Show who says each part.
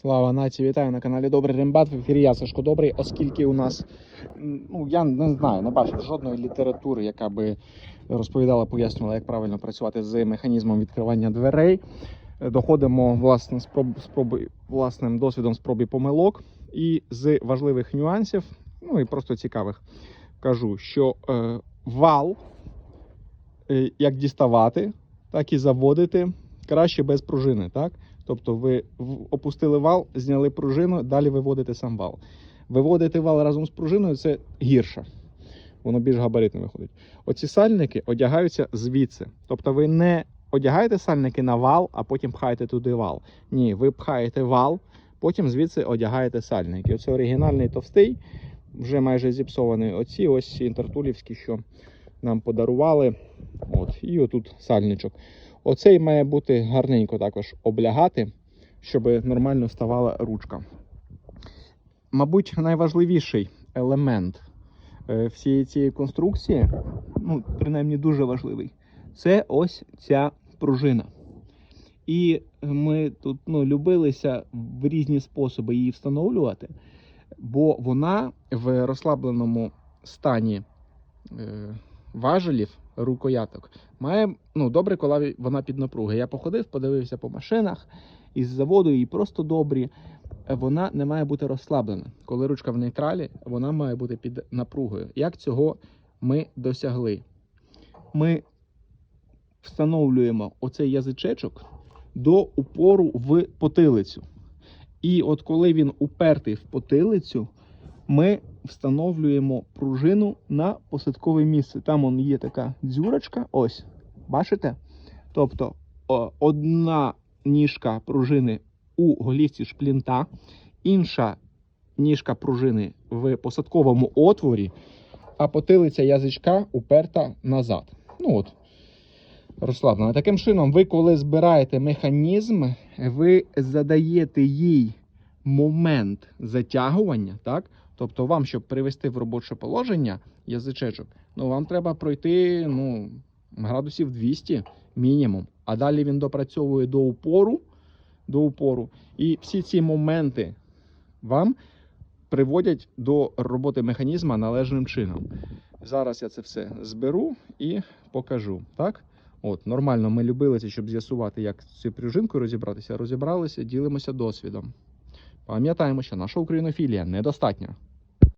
Speaker 1: Слава нації, вітаю на каналі Добрий Рембат. В ефірі я Сашко Добрий, оскільки у нас, ну я не знаю, не бачив жодної літератури, яка би розповідала, пояснювала, як правильно працювати з механізмом відкривання дверей. Е, Доходимо власне спроб, спроби, власним досвідом спроб помилок. І з важливих нюансів, ну і просто цікавих, кажу, що е, вал, е, як діставати, так і заводити краще без пружини. так? Тобто ви опустили вал, зняли пружину, далі виводите сам вал. Виводити вал разом з пружиною це гірше. Воно більш габаритно виходить. Оці сальники одягаються звідси. Тобто ви не одягаєте сальники на вал, а потім пхаєте туди вал. Ні, ви пхаєте вал, потім звідси одягаєте сальники. Оце оригінальний товстий, вже майже зіпсований. Оці ось інтертулівські, що нам подарували. От, і отут сальничок. Оцей має бути гарненько також облягати, щоб нормально ставала ручка. Мабуть, найважливіший елемент е, всієї цієї конструкції, ну, принаймні дуже важливий, це ось ця пружина. І ми тут ну, любилися в різні способи її встановлювати, бо вона в розслабленому стані е, важелів, рукояток, має ну, добре, коли вона під напругою. Я походив, подивився по машинах із заводу, її просто добрі. Вона не має бути розслаблена. Коли ручка в нейтралі, вона має бути під напругою. Як цього ми досягли? Ми встановлюємо оцей язичечок до упору в потилицю. І от коли він упертий в потилицю, ми встановлюємо пружину на посадкове місце. Там он є така дзюрочка, ось, бачите? Тобто одна ніжка пружини у голівці шплінта, інша ніжка пружини в посадковому отворі, а потилиця язичка уперта назад. Ну от, розслаблено. Таким чином, ви, коли збираєте механізм, ви задаєте їй момент затягування, так? Тобто вам, щоб привести в робоче положення язичечок, ну вам треба пройти ну, градусів 200 мінімум. А далі він допрацьовує до упору, до упору. І всі ці моменти вам приводять до роботи механізма належним чином. Зараз я це все зберу і покажу. Так? От, нормально, ми любилися, щоб з'ясувати, як з цією пружинкою розібратися. Розібралися, ділимося досвідом. Пам'ятаємо, що наша українофілія недостатня.